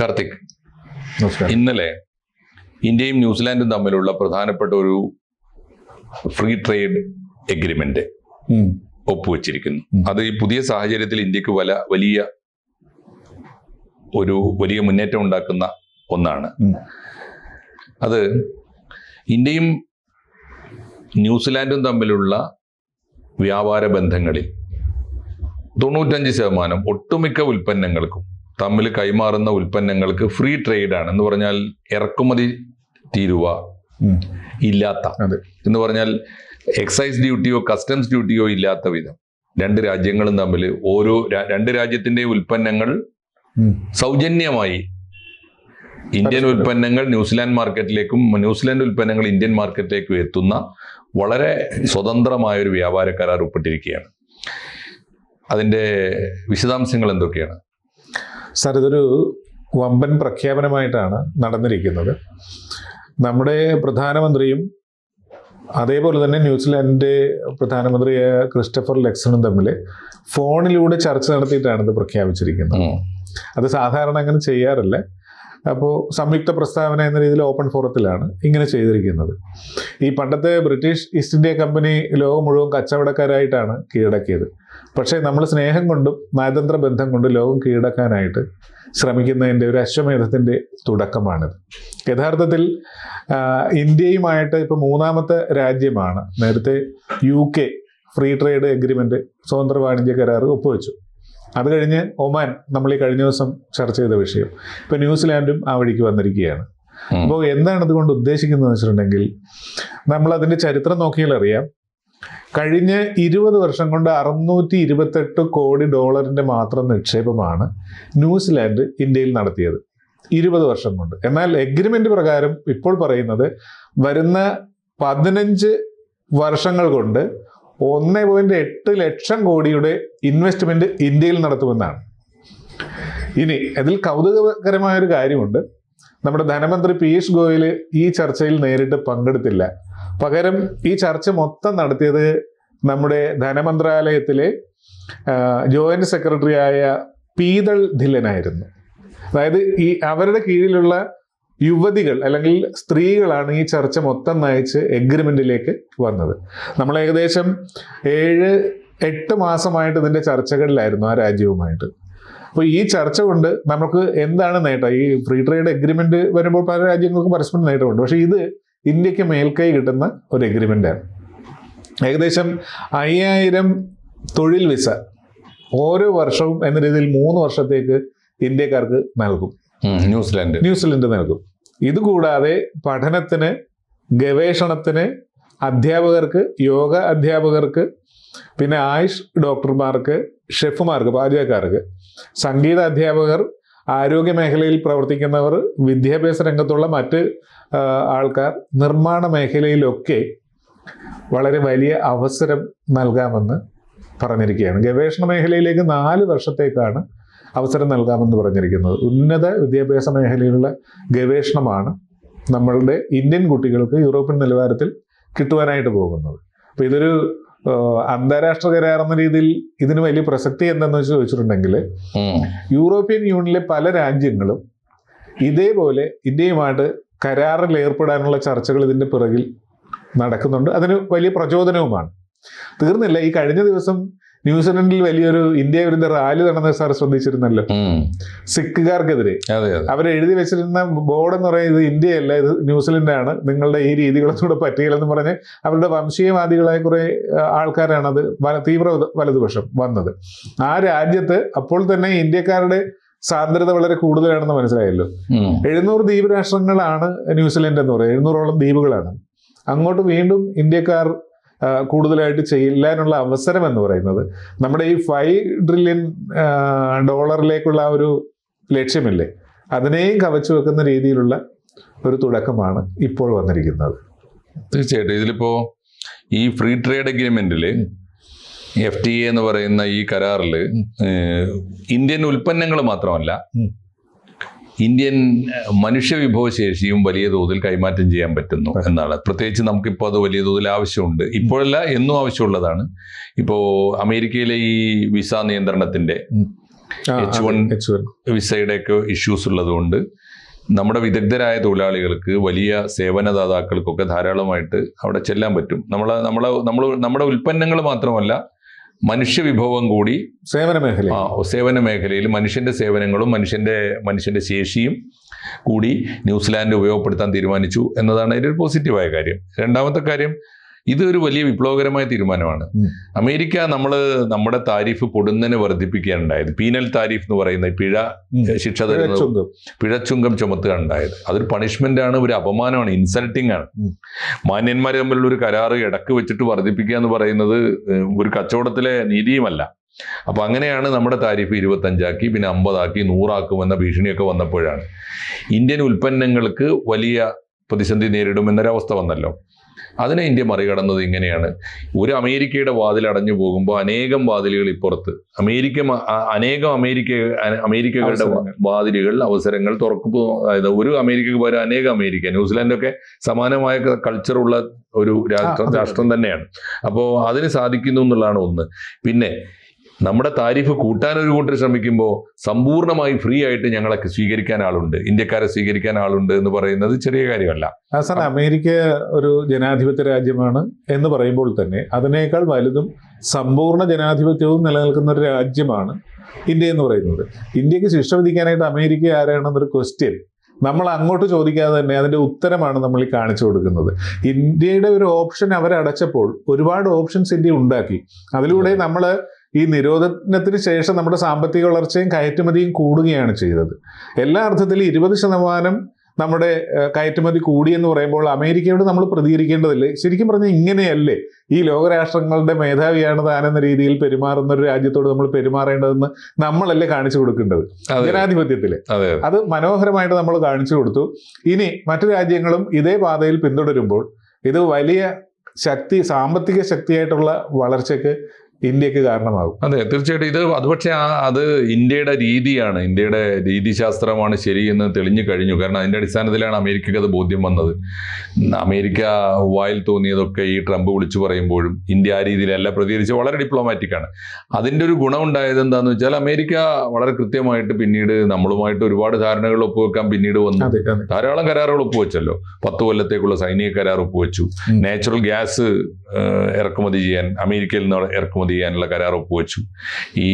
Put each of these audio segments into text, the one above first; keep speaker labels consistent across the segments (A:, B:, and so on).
A: കാർത്തിക് ഇന്നലെ ഇന്ത്യയും ന്യൂസിലാൻഡും തമ്മിലുള്ള പ്രധാനപ്പെട്ട ഒരു ഫ്രീ ട്രേഡ് എഗ്രിമെന്റ്. ഒപ്പുവെച്ചിരിക്കുന്നു. അത് ഈ പുതിയ സാഹചര്യത്തിൽ ഇന്ത്യയ്ക്ക് വല വലിയ ഒരു വലിയ മുന്നേറ്റം ഉണ്ടാക്കുന്ന ഒന്നാണ്. അത് ഇന്ത്യയും ന്യൂസിലാൻഡും തമ്മിലുള്ള വ്യാപാര ബന്ധങ്ങളിൽ തൊണ്ണൂറ്റഞ്ച് ശതമാനം ഒട്ടുമിക്ക ഉൽപ്പന്നങ്ങൾക്കും തമ്മിൽ കൈമാറുന്ന ഉൽപ്പന്നങ്ങൾക്ക് ഫ്രീ ട്രേഡ് ആണ്. എന്ന് പറഞ്ഞാൽ ഇറക്കുമതി തീരുവ ഇല്ലാത്ത. എന്ന് പറഞ്ഞാൽ എക്സൈസ് ഡ്യൂട്ടിയോ കസ്റ്റംസ് ഡ്യൂട്ടിയോ ഇല്ലാത്ത വിധം രണ്ട് രാജ്യങ്ങളും തമ്മിൽ ഓരോ രണ്ട് രാജ്യത്തിന്റെ ഉൽപ്പന്നങ്ങൾ സൗജന്യമായി ഇന്ത്യൻ ഉൽപ്പന്നങ്ങൾ ന്യൂസിലാൻഡ് മാർക്കറ്റിലേക്കും ന്യൂസിലാൻഡ് ഉൽപ്പന്നങ്ങൾ ഇന്ത്യൻ മാർക്കറ്റിലേക്കും എത്തുന്ന വളരെ സ്വതന്ത്രമായ ഒരു വ്യാപാര കരാർ ഒപ്പിട്ടിരിക്കുകയാണ് അതിന്റെ വിശദാംശങ്ങൾ എന്തൊക്കെയാണ്?
B: സാർ ഇതൊരു വമ്പൻ പ്രഖ്യാപനമായിട്ടാണ് നടന്നിരിക്കുന്നത്. നമ്മുടെ പ്രധാനമന്ത്രിയും അതേപോലെ തന്നെ ന്യൂസിലാൻഡിന്റെ പ്രധാനമന്ത്രിയായ ക്രിസ്റ്റഫർ ലെക്സണും തമ്മിൽ ഫോണിലൂടെ ചർച്ച നടത്തിയിട്ടാണ് ഇത് പ്രഖ്യാപിച്ചിരിക്കുന്നത്. അത് സാധാരണ അങ്ങനെ ചെയ്യാറില്ല. അപ്പോൾ സംയുക്ത പ്രസ്താവന എന്ന രീതിയിൽ ഓപ്പൺ ഫോറത്തിലാണ് ഇങ്ങനെ ചെയ്തിരിക്കുന്നത്. ഈ പണ്ടത്തെ ബ്രിട്ടീഷ് ഈസ്റ്റ് ഇന്ത്യ കമ്പനി ലോകം മുഴുവൻ കച്ചവടക്കാരായിട്ടാണ് കീഴടക്കിയത്. പക്ഷേ നമ്മൾ സ്നേഹം കൊണ്ടും നയതന്ത്ര ബന്ധം കൊണ്ടും ലോകം കീഴടക്കാനായിട്ട് ശ്രമിക്കുന്നതിന്റെ ഒരു അശ്വമേധത്തിന്റെ തുടക്കമാണിത്. യഥാർത്ഥത്തിൽ ഇന്ത്യയുമായിട്ട് ഇപ്പോൾ മൂന്നാമത്തെ രാജ്യമാണ് നേരത്തെ U K free trade agreement സ്വതന്ത്ര വാണിജ്യ കരാർ ഒപ്പുവെച്ചു. അത് കഴിഞ്ഞ് ഒമാൻ നമ്മൾ ഈ കഴിഞ്ഞ ദിവസം ചർച്ച ചെയ്ത വിഷയം. ഇപ്പോൾ ന്യൂസിലാൻഡും ആ വഴിക്ക് വന്നിരിക്കുകയാണ്. അപ്പോൾ എന്താണ് ഇതുകൊണ്ട് ഉദ്ദേശിക്കുന്നത് വെച്ചിട്ടുണ്ടെങ്കിൽ നമ്മൾ അതിന്റെ ചരിത്രം നോക്കിയാൽ അറിയാം. കഴിഞ്ഞ ഇരുപത് വർഷം കൊണ്ട് അറുന്നൂറ്റി ഇരുപത്തെട്ട് കോടി ഡോളറിന്റെ മാത്രം നിക്ഷേപമാണ് ന്യൂസിലാൻഡ് ഇന്ത്യയിൽ നടത്തിയത് ഇരുപത് വർഷം കൊണ്ട്. എന്നാൽ എഗ്രിമെന്റ് പ്രകാരം ഇപ്പോൾ പറയുന്നത് വരുന്ന പതിനഞ്ച് വർഷങ്ങൾ കൊണ്ട് ഒന്ന് പോയിന്റ് എട്ട് ലക്ഷം കോടിയുടെ ഇൻവെസ്റ്റ്മെന്റ് ഇന്ത്യയിൽ നടത്തുമെന്നാണ്. ഇനി അതിൽ കൗതുകകരമായ ഒരു കാര്യമുണ്ട്. നമ്മുടെ ധനമന്ത്രി പീയൂഷ് ഗോയൽ ഈ ചർച്ചയിൽ നേരിട്ട് പങ്കെടുത്തില്ല. പകരം ഈ ചർച്ച മൊത്തം നടത്തിയത് നമ്മുടെ ധനമന്ത്രാലയത്തിലെ ജോയിന്റ് സെക്രട്ടറി ആയ പീതൾ ധില്ലനായിരുന്നു. അതായത് ഈ അവരുടെ കീഴിലുള്ള യുവതികൾ അല്ലെങ്കിൽ സ്ത്രീകളാണ് ഈ ചർച്ച മൊത്തം നയിച്ച് എഗ്രിമെന്റിലേക്ക് വന്നത്. നമ്മൾ ഏകദേശം ഏഴ് എട്ട് മാസമായിട്ട് ഇതിന്റെ ചർച്ചകളിലായിരുന്നു ആ രാജ്യവുമായിട്ട്. അപ്പോൾ ഈ ചർച്ച കൊണ്ട് നമുക്ക് എന്താണ് നേട്ടം? ഈ ഫ്രീ ട്രേഡ് എഗ്രിമെന്റ് വരുമ്പോൾ പല രാജ്യങ്ങൾക്കും പരസ്പരം നേട്ടമുണ്ട്. പക്ഷേ ഇത് ഇന്ത്യയ്ക്ക് മേൽക്കൈ കിട്ടുന്ന ഒരു എഗ്രിമെന്റാണ് ഏകദേശം അയ്യായിരം തൊഴിൽ വിസ ഓരോ വർഷവും എന്ന രീതിയിൽ മൂന്ന് വർഷത്തേക്ക് ഇന്ത്യക്കാർക്ക് നൽകും.
A: ന്യൂസിലാൻഡ്.
B: ന്യൂസിലൻഡ് നൽകും. ഇതുകൂടാതെ പഠനത്തിന് ഗവേഷണത്തിന് അധ്യാപകർക്ക് യോഗ അധ്യാപകർക്ക് പിന്നെ ആയുഷ് ഡോക്ടർമാർക്ക് ഷെഫുമാർക്ക് പാചകക്കാർക്ക് സംഗീത അധ്യാപകർ ആരോഗ്യ മേഖലയിൽ പ്രവർത്തിക്കുന്നവർ വിദ്യാഭ്യാസ രംഗത്തുള്ള മറ്റ് ആൾക്കാർ നിർമ്മാണ മേഖലയിലൊക്കെ വളരെ വലിയ അവസരം നൽകാമെന്ന് പറഞ്ഞിരിക്കുകയാണ്. ഗവേഷണ മേഖലയിലേക്ക് നാല് വർഷത്തേക്കാണ് അവസരം നൽകാമെന്ന് പറഞ്ഞിരിക്കുന്നത്. ഉന്നത വിദ്യാഭ്യാസ മേഖലയിലുള്ള ഗവേഷണമാണ് നമ്മളുടെ ഇന്ത്യൻ കുട്ടികൾക്ക് യൂറോപ്യൻ നിലവാരത്തിൽ കിട്ടുവാനായിട്ട് പോകുന്നത്. അപ്പോൾ ഇതൊരു അന്താരാഷ്ട്ര കരാർ എന്ന രീതിയിൽ ഇതിന് വലിയ പ്രസക്തി എന്താണെന്ന് വെച്ച് ചോദിച്ചിട്ടുണ്ടെങ്കിൽ യൂറോപ്യൻ യൂണിയനിലെ പല രാജ്യങ്ങളും ഇതേപോലെ ഇന്ത്യയുമായിട്ട് കരാറിൽ ഏർപ്പെടാനുള്ള ചർച്ചകൾ ഇതിന്റെ പിറകിൽ നടക്കുന്നുണ്ട്. അതിന് വലിയ പ്രചോദനവുമാണ്. തീർന്നില്ല. ഈ കഴിഞ്ഞ ദിവസം ന്യൂസിലൻഡിൽ വലിയൊരു ഇന്ത്യ വിരുദ്ധ റാലി നടന്ന സാർ ശ്രദ്ധിച്ചിരുന്നല്ലോ. സിഖുകാർക്കെതിരെ. അവർ എഴുതി വെച്ചിരുന്ന ബോർഡ് എന്ന് പറയുന്നത് ഇത് ഇന്ത്യയല്ല ഇത് ന്യൂസിലൻഡാണ്. നിങ്ങളുടെ ഈ രീതികളൊന്നും കൂടെ പറ്റുകയില്ലെന്ന് പറഞ്ഞ് അവരുടെ വംശീയവാദികളായ കുറെ ആൾക്കാരാണ് അത് തീവ്ര വലതുപക്ഷം വന്നത്. ആ രാജ്യത്ത് അപ്പോൾ തന്നെ ഇന്ത്യക്കാരുടെ സാന്ദ്രത വളരെ കൂടുതലാണെന്ന് മനസ്സിലായല്ലോ. എഴുന്നൂറ് ദ്വീപ് രാഷ്ട്രങ്ങളാണ് ന്യൂസിലൻഡ് എന്ന് പറയുന്നത്. എഴുന്നൂറോളം ദ്വീപുകളാണ്. അങ്ങോട്ട് വീണ്ടും ഇന്ത്യക്കാർ കൂടുതലായിട്ട് ചെയ്യാനുള്ള അവസരം എന്ന് പറയുന്നത്. നമ്മുടെ ഈ ഫൈവ് ട്രില്യൺ ഡോളറിലേക്കുള്ള ആ ഒരു ലക്ഷ്യമില്ലേ? അതിനെയും കവച്ചു വെക്കുന്ന രീതിയിലുള്ള ഒരു തുടക്കമാണ് ഇപ്പോൾ വന്നിരിക്കുന്നത്.
A: തീർച്ചയായിട്ടും. ഇതിലിപ്പോൾ ഈ ഫ്രീ ട്രേഡ് അഗ്രിമെന്റിൽ എഫ് ടി എ എന്ന് പറയുന്ന ഈ കരാറിൽ ഇന്ത്യൻ ഉൽപ്പന്നങ്ങൾ മാത്രമല്ല. ഇന്ത്യൻ മനുഷ്യ മനുഷ്യവിഭവശേഷിയും വലിയ തോതിൽ കൈമാറ്റം ചെയ്യാൻ പറ്റുന്നു എന്നാണ്. പ്രത്യേകിച്ച് നമുക്കിപ്പോൾ അത് വലിയ തോതിൽ ആവശ്യമുണ്ട്. ഇപ്പോഴല്ല എന്നും ആവശ്യമുള്ളതാണ്. ഇപ്പോൾ അമേരിക്കയിലെ ഈ വിസ നിയന്ത്രണത്തിന്റെ
B: ഉം.
A: എച്ച് വൺ
B: എച്ച് വൺ
A: വിസയുടെയൊക്കെ ഇഷ്യൂസ് ഉള്ളതുകൊണ്ട് നമ്മുടെ വിദഗ്ധരായ തൊഴിലാളികൾക്ക് വലിയ സേവനദാതാക്കൾക്കൊക്കെ ധാരാളമായിട്ട് അവിടെ ചെല്ലാൻ പറ്റും. നമ്മളെ നമ്മളെ നമ്മൾ നമ്മുടെ ഉൽപ്പന്നങ്ങൾ മാത്രമല്ല മനുഷ്യവിഭവം കൂടി
B: സേവന മേഖല
A: ആ സേവന മേഖലയിൽ മനുഷ്യന്റെ സേവനങ്ങളും മനുഷ്യന്റെ മനുഷ്യന്റെ ശേഷിയും കൂടി ന്യൂസിലാൻഡ് ഉപയോഗപ്പെടുത്താൻ തീരുമാനിച്ചു എന്നതാണ് അതിന്റെ ഒരു പോസിറ്റീവായ കാര്യം. രണ്ടാമത്തെ കാര്യം ഇത് ഒരു വലിയ വിപ്ലവകരമായ തീരുമാനമാണ്. അമേരിക്ക നമ്മൾ നമ്മുടെ താരിഫ് പൊടുന്നനെ വർദ്ധിപ്പിക്കുകയുണ്ടായത് പീനൽ താരിഫ് എന്ന് പറയുന്ന പിഴ. ശിക്ഷ തരുന്നത്
B: ചുങ്കം.
A: പിഴച്ചുങ്കം ചുമത്തുകയുണ്ടായത് അതൊരു പണിഷ്മെന്റ് ആണ് ഒരു അപമാനമാണ് ഇൻസൾട്ടിംഗ് ആണ്. മാന്യന്മാർ തമ്മിലുള്ള ഒരു കരാറ് ഇടയ്ക്ക് വെച്ചിട്ട് വർദ്ധിപ്പിക്കുക എന്ന് പറയുന്നത് ഒരു കച്ചവടത്തിലെ നീതിയുമല്ല. അപ്പൊ അങ്ങനെയാണ് നമ്മുടെ താരിഫ് ഇരുപത്തഞ്ചാക്കി പിന്നെ അമ്പതാക്കി നൂറാക്കുമെന്ന ഭീഷണിയൊക്കെ വന്നപ്പോഴാണ്. ഇന്ത്യൻ ഉൽപ്പന്നങ്ങൾക്ക് വലിയ പ്രതിസന്ധി നേരിടുമെന്നൊരവസ്ഥ വന്നല്ലോ. അതിനെ ഇന്ത്യ മറികടന്നത് ഇങ്ങനെയാണ്. ഒരു അമേരിക്കയുടെ വാതിൽ അടഞ്ഞു പോകുമ്പോൾ അനേകം വാതിലുകൾ ഇപ്പുറത്ത്. അമേരിക്ക അനേകം അമേരിക്ക അമേരിക്കകളുടെ. വാതിലുകൾ അവസരങ്ങൾ തുറക്കുമ്പോൾ അതായത് ഒരു അമേരിക്കക്ക് പകരം അനേകം അമേരിക്ക ന്യൂസിലാൻഡൊക്കെ സമാനമായ കൾച്ചറുള്ള ഒരു രാഷ്ട്രം രാഷ്ട്രം തന്നെയാണ്. അപ്പോൾ അതിന് സാധിക്കുന്നു എന്നുള്ളതാണ് ഒന്ന്. പിന്നെ നമ്മുടെ താരിഫ് കൂട്ടാൻ ഒരു കൂട്ടർ ശ്രമിക്കുമ്പോൾ സമ്പൂർണമായി ഫ്രീ ആയിട്ട് ഞങ്ങളെ സ്വീകരിക്കാൻ ആളുണ്ട്. ഇന്ത്യക്കാരെ സ്വീകരിക്കാൻ ആളുണ്ട് എന്ന് പറയുന്നത് ചെറിയ കാര്യമല്ല.
B: സാർ അമേരിക്ക ഒരു ജനാധിപത്യ രാജ്യമാണ് എന്ന് പറയുമ്പോൾ തന്നെ അതിനേക്കാൾ വലുതും സമ്പൂർണ ജനാധിപത്യവും നിലനിൽക്കുന്ന ഒരു രാജ്യമാണ് ഇന്ത്യ എന്ന് പറയുന്നത്. ഇന്ത്യയ്ക്ക് ശിക്ഷ വിധിക്കാനായിട്ട് അമേരിക്ക ആരാണെന്നൊരു ക്വസ്റ്റ്യൻ നമ്മൾ അങ്ങോട്ട് ചോദിക്കാതെ തന്നെ അതിന്റെ ഉത്തരമാണ് നമ്മൾ ഈ കാണിച്ചു കൊടുക്കുന്നത്. ഇന്ത്യയുടെ ഒരു ഓപ്ഷൻ അവരടച്ചപ്പോൾ ഒരുപാട് ഓപ്ഷൻസ് ഇന്ത്യ ഉണ്ടാക്കി. അതിലൂടെ നമ്മൾ ഈ നിരോധനത്തിന് ശേഷം നമ്മുടെ സാമ്പത്തിക വളർച്ചയും കയറ്റുമതിയും കൂടുകയാണ് ചെയ്തത്. എല്ലാ അർത്ഥത്തിലും ഇരുപത് ശതമാനം നമ്മുടെ കയറ്റുമതി കൂടിയെന്ന് പറയുമ്പോൾ അമേരിക്കയോട് നമ്മൾ പ്രതികരിക്കേണ്ടതില്ലേ? ശരിക്കും പറഞ്ഞാൽ ഇങ്ങനെയല്ലേ? ഈ ലോകരാഷ്ട്രങ്ങളുടെ മേധാവിയാണ് താനെന്ന രീതിയിൽ പെരുമാറുന്ന ഒരു രാജ്യത്തോട് നമ്മൾ പെരുമാറേണ്ടതെന്ന് നമ്മളല്ലേ കാണിച്ചു കൊടുക്കേണ്ടത്?
A: ജനാധിപത്യത്തിൽ
B: ജനാധിപത്യത്തിൽ.
A: അത്
B: മനോഹരമായിട്ട് നമ്മൾ കാണിച്ചു കൊടുത്തു. ഇനി മറ്റു രാജ്യങ്ങളും ഇതേ പാതയിൽ പിന്തുടരുമ്പോൾ ഇത് വലിയ ശക്തി സാമ്പത്തിക ശക്തിയായിട്ടുള്ള വളർച്ചയ്ക്ക് ഇന്ത്യയ്ക്ക് കാരണമാകും.
A: അതെ തീർച്ചയായിട്ടും. ഇത് അത് പക്ഷേ അത് ഇന്ത്യയുടെ രീതിയാണ്. ഇന്ത്യയുടെ രീതിശാസ്ത്രമാണ് ശരിയെന്ന് തെളിഞ്ഞു കഴിഞ്ഞു. കാരണം അതിന്റെ അടിസ്ഥാനത്തിലാണ് അമേരിക്കയ്ക്ക് അത് ബോധ്യം വന്നത്. അമേരിക്ക വായിൽ തോന്നിയതൊക്കെ ഈ ട്രംപ് വിളിച്ചു പറയുമ്പോഴും ഇന്ത്യ ആ രീതിയിലല്ല പ്രതികരിച്ച് വളരെ ഡിപ്ലോമാറ്റിക് ആണ്. അതിന്റെ ഒരു ഗുണം ഉണ്ടായത് എന്താന്ന് വെച്ചാൽ അമേരിക്ക വളരെ കൃത്യമായിട്ട് പിന്നീട് നമ്മളുമായിട്ട് ഒരുപാട് ധാരണകൾ ഒപ്പുവെക്കാൻ പിന്നീട് വന്നു. ധാരാളം കരാറുകൾ ഒപ്പുവെച്ചല്ലോ. പത്ത് കൊല്ലത്തേക്കുള്ള സൈനിക കരാർ ഒപ്പുവെച്ചു. നാച്ചുറൽ ഗ്യാസ് ഇറക്കുമതി ചെയ്യാൻ അമേരിക്കയിൽ നിന്ന് ഇറക്കുമതി ചെയ്യാനുള്ള കരാർ ഒപ്പുവെച്ചു. ഈ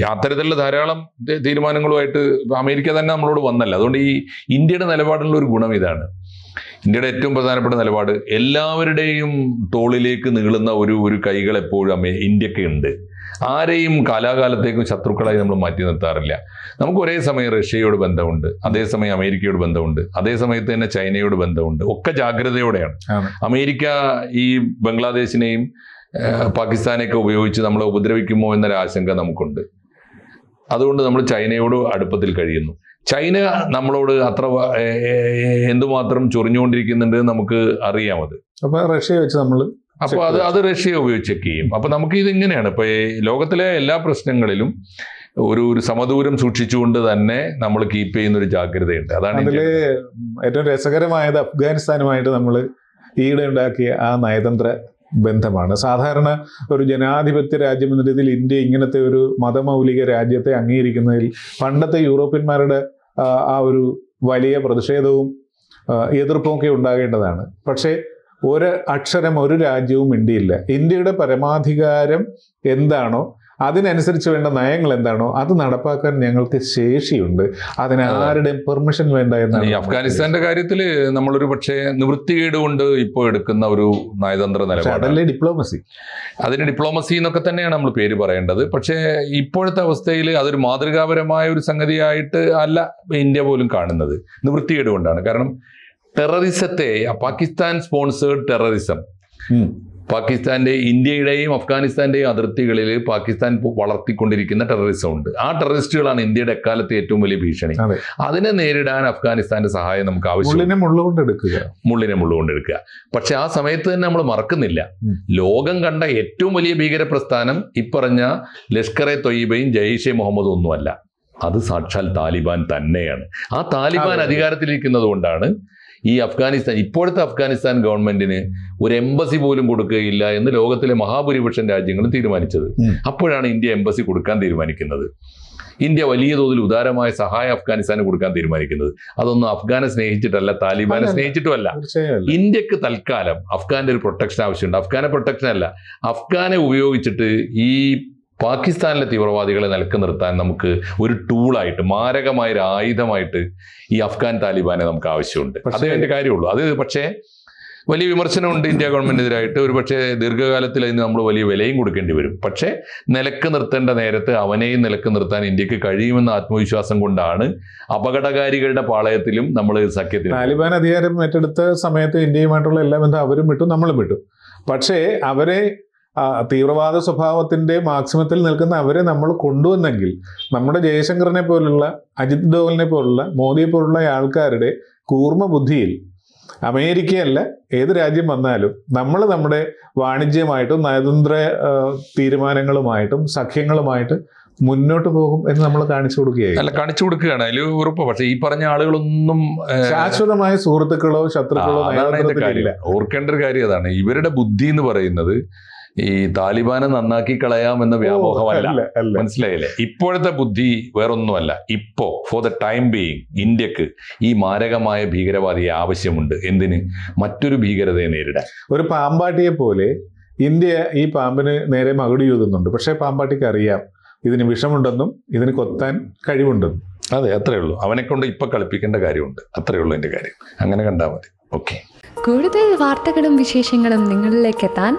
A: അത്തരത്തിലുള്ള ധാരാളം തീരുമാനങ്ങളുമായിട്ട് അമേരിക്ക തന്നെ നമ്മളോട് വന്നല്ല. അതുകൊണ്ട് ഈ ഇന്ത്യയുടെ നിലപാടിലുള്ള ഒരു ഗുണം ഇതാണ്. ഇന്ത്യയുടെ ഏറ്റവും പ്രധാനപ്പെട്ട നിലപാട് എല്ലാവരുടെയും തോളിലേക്ക് നീളുന്ന ഒരു ഒരു കൈകൾ എപ്പോഴും അമേ ഇന്ത്യയ്ക്ക് ഉണ്ട്. ആരെയും കാലാകാലത്തേക്കും ശത്രുക്കളായി നമ്മൾ മാറ്റി നിർത്താറില്ല. നമുക്ക് ഒരേ സമയം റഷ്യയോട് ബന്ധമുണ്ട് അതേസമയം അമേരിക്കയോട് ബന്ധമുണ്ട് അതേ സമയത്ത് തന്നെ ചൈനയോട് ബന്ധമുണ്ട്. ഒക്കെ ജാഗ്രതയോടെയാണ്. അമേരിക്ക ഈ ബംഗ്ലാദേശിനെയും പാകിസ്ഥാനെയൊക്കെ ഉപയോഗിച്ച് നമ്മളെ ഉപദ്രവിക്കുമോ എന്നൊരു ആശങ്ക നമുക്കുണ്ട്. അതുകൊണ്ട് നമ്മൾ ചൈനയോട് അടുപ്പത്തിൽ കഴിയുന്നു. ചൈന നമ്മളോട് അത്ര എന്തുമാത്രം ചൊറിഞ്ഞുകൊണ്ടിരിക്കുന്നുണ്ട് നമുക്ക് അറിയാം അത്.
B: അപ്പൊ റഷ്യ വെച്ച് നമ്മൾ
A: അപ്പൊ അത് അത് റഷ്യ ഉപയോഗിച്ച് ചെക്ക് ചെയ്യും. അപ്പൊ നമുക്ക് ഇത് ഇങ്ങനെയാണ്. ഇപ്പൊ ലോകത്തിലെ എല്ലാ പ്രശ്നങ്ങളിലും ഒരു ഒരു സമദൂരം സൂക്ഷിച്ചുകൊണ്ട് തന്നെ നമ്മൾ കീപ്പ് ചെയ്യുന്ന ഒരു ജാഗ്രതയുണ്ട്. അതാണ് അതിൽ
B: ഏറ്റവും രസകരമായത് അഫ്ഗാനിസ്ഥാനുമായിട്ട് നമ്മൾ ഈയിടെ ഉണ്ടാക്കിയ ആ നയതന്ത്ര ബന്ധമാണ്. സാധാരണ ഒരു ജനാധിപത്യ രാജ്യം എന്ന രീതിയിൽ ഇന്ത്യ ഇങ്ങനത്തെ ഒരു മതമൗലിക രാജ്യത്തെ അംഗീകരിക്കുന്നതിൽ പണ്ടത്തെ യൂറോപ്യന്മാരുടെ ആ, ഒരു വലിയ പ്രതിഷേധവും ആ, എതിർപ്പും ഒക്കെ ഉണ്ടാകേണ്ടതാണ്. പക്ഷേ ഒരു അക്ഷരം ഒരു രാജ്യവും ഇന്ത്യയില്ല ഇന്ത്യയുടെ പരമാധികാരം എന്താണോ അതിനനുസരിച്ച് വേണ്ട നയങ്ങൾ എന്താണോ അത് നടപ്പാക്കാൻ ഞങ്ങൾക്ക് ശേഷിയുണ്ട്. അതിന് ആരുടെയും പെർമിഷൻ വേണ്ട എന്നാണ്
A: ഈ അഫ്ഗാനിസ്ഥാന്റെ കാര്യത്തിൽ നമ്മളൊരു പക്ഷേ നിവൃത്തികേട് കൊണ്ട് ഇപ്പോൾ എടുക്കുന്ന ഒരു നയതന്ത്ര നിലപാട്
B: അതല്ലേ ഡിപ്ലോമസി
A: അതിന് ഡിപ്ലോമസി എന്നൊക്കെ തന്നെയാണ് നമ്മൾ പേര് പറയേണ്ടത്. പക്ഷേ ഇപ്പോഴത്തെ അവസ്ഥയിൽ അതൊരു മാതൃകാപരമായ ഒരു സംഗതിയായിട്ട് അല്ല ഇന്ത്യ പോലും കാണുന്നത്. നിവൃത്തികേട് കൊണ്ടാണ് കാരണം ടെററിസത്തെ പാകിസ്ഥാൻ സ്പോൺസേഡ് ടെററിസം പാകിസ്ഥാന്റെ ഇന്ത്യയുടെയും അഫ്ഗാനിസ്ഥാന്റെയും അതിർത്തികളിൽ പാകിസ്ഥാൻ വളർത്തിക്കൊണ്ടിരിക്കുന്ന ടെററിസം ഉണ്ട്. ആ ടെററിസ്റ്റുകളാണ് ഇന്ത്യയുടെ എക്കാലത്തെ ഏറ്റവും വലിയ ഭീഷണി. അതിനെ നേരിടാൻ അഫ്ഗാനിസ്ഥാന്റെ സഹായം നമുക്ക് ആവശ്യമുണ്ട്
B: മുള്ളിനെ മുള്ളുകൊണ്ട് എടുക്കുക.
A: മുള്ളിനെ മുള്ളുകൊണ്ടെടുക്കുക പക്ഷെ ആ സമയത്ത് തന്നെ നമ്മൾ മറക്കുന്നില്ല. ലോകം കണ്ട ഏറ്റവും വലിയ ഭീകര പ്രസ്ഥാനം ഇപ്പറഞ്ഞ ലഷ്കർ എ തൊയ്യബയും ജയ്ഷെ മുഹമ്മദും ഒന്നുമല്ല. അത് സാക്ഷാൽ താലിബാൻ തന്നെയാണ്. ആ താലിബാൻ. അധികാരത്തിലിരിക്കുന്നത് കൊണ്ടാണ് ഈ അഫ്ഗാനിസ്ഥാൻ ഇപ്പോഴത്തെ അഫ്ഗാനിസ്ഥാൻ ഗവൺമെന്റിന് ഒരു എംബസി പോലും കൊടുക്കുകയില്ല എന്ന് ലോകത്തിലെ മഹാഭൂരിപക്ഷം രാജ്യങ്ങളും തീരുമാനിച്ചത്. അപ്പോഴാണ് ഇന്ത്യ എംബസി കൊടുക്കാൻ തീരുമാനിക്കുന്നത്. ഇന്ത്യ വലിയ തോതിൽ ഉദാരമായ സഹായം അഫ്ഗാനിസ്ഥാന് കൊടുക്കാൻ തീരുമാനിക്കുന്നത്. അതൊന്നും അഫ്ഗാനെ സ്നേഹിച്ചിട്ടല്ല താലിബാനെ സ്നേഹിച്ചിട്ടുമല്ല. ഇന്ത്യയ്ക്ക് തൽക്കാലം അഫ്ഗാന്റെ ഒരു പ്രൊട്ടക്ഷൻ ആവശ്യമുണ്ട്. അഫ്ഗാനെ പ്രൊട്ടക്ഷൻ അല്ല. അഫ്ഗാനെ ഉപയോഗിച്ചിട്ട് ഈ പാകിസ്ഥാനിലെ തീവ്രവാദികളെ നിലയ്ക്ക് നിർത്താൻ നമുക്ക് ഒരു ടൂളായിട്ട് മാരകമായ ഒരു ആയുധമായിട്ട് ഈ അഫ്ഗാൻ താലിബാനെ നമുക്ക് ആവശ്യമുണ്ട്. അതേ അതിന്റെ കാര്യമുള്ളൂ. അത് പക്ഷേ വലിയ വിമർശനമുണ്ട് ഇന്ത്യ ഗവൺമെന്റിനെതിരായിട്ട്. ഒരു പക്ഷേ ദീർഘകാലത്തിൽ അതിന് നമ്മൾ വലിയ വിലയും കൊടുക്കേണ്ടി വരും. പക്ഷേ നിലയ്ക്ക് നിർത്തേണ്ട നേരത്ത് അവനെയും നിലയ്ക്ക് നിർത്താൻ ഇന്ത്യയ്ക്ക് കഴിയുമെന്ന ആത്മവിശ്വാസം കൊണ്ടാണ് അപകടകാരികളുടെ പാളയത്തിലും നമ്മൾ സഖ്യത്തിൽ
B: താലിബാൻ അധികാരം ഏറ്റെടുത്ത സമയത്ത് ഇന്ത്യയുമായിട്ടുള്ള എല്ലാ ബന്ധം അവരും വിട്ടു നമ്മളും വിട്ടു. പക്ഷേ അവരെ തീവ്രവാദ സ്വഭാവത്തിന്റെ മാക്സിമത്തിൽ നിൽക്കുന്ന അവരെ നമ്മൾ കൊണ്ടുവന്നെങ്കിൽ നമ്മുടെ ജയശങ്കറിനെ പോലുള്ള അജിത് ഡോവലിനെ പോലുള്ള മോദിയെ പോലുള്ള ആൾക്കാരുടെ കൂർമ്മ ബുദ്ധിയിൽ അമേരിക്കയല്ല ഏത് രാജ്യം വന്നാലും നമ്മൾ നമ്മുടെ വാണിജ്യമായിട്ടും നയതന്ത്ര തീരുമാനങ്ങളുമായിട്ടും സഖ്യങ്ങളുമായിട്ട് മുന്നോട്ട് പോകും എന്ന് നമ്മൾ കാണിച്ചു കൊടുക്കുകയായി
A: അല്ല കാണിച്ചു കൊടുക്കുകയാണ്. അതിൽ ഉറപ്പ്. പക്ഷേ ഈ പറഞ്ഞ ആളുകളൊന്നും
B: ശാശ്വതമായ സുഹൃത്തുക്കളോ ശത്രുക്കളോ
A: ഓർക്കേണ്ട ഒരു കാര്യം അതാണ്. ഇവരുടെ ബുദ്ധി എന്ന് പറയുന്നത് ഈ താലിബാനെ നന്നാക്കി കളയാം
B: എന്ന വ്യാമോഹമല്ല.
A: മനസ്സിലായില്ലേ? ഇപ്പോഴത്തെ ബുദ്ധി വേറൊന്നുമല്ല. ഇപ്പോ ഫോർ ദ ടൈം ബീയിങ് ഇന്ത്യയ്ക്ക് ഈ മാരകമായ ഭീകരവാദിയെ ആവശ്യമുണ്ട്. എന്തിന്? മറ്റൊരു ഭീകരതയെ നേരിടാൻ.
B: ഒരു പാമ്പാട്ടിയെ പോലെ ഇന്ത്യ ഈ പാമ്പിന് നേരെ മകുടി യൂതുന്നുണ്ട്. പക്ഷേ പാമ്പാട്ടിക്ക് അറിയാം. ഇതിന് വിഷമുണ്ടെന്നും ഇതിന് കൊത്താൻ കഴിവുണ്ടെന്നും.
A: അതെ അത്രേ ഉള്ളൂ. അവനെ കൊണ്ട് ഇപ്പൊ കളിപ്പിക്കേണ്ട കാര്യമുണ്ട്. അത്രേ ഉള്ളൂ എന്റെ കാര്യം. അങ്ങനെ കണ്ടാൽ മതി. ഓക്കെ
C: കൂടുതൽ വാർത്തകളും വിശേഷങ്ങളും നിങ്ങളിലേക്ക് എത്താൻ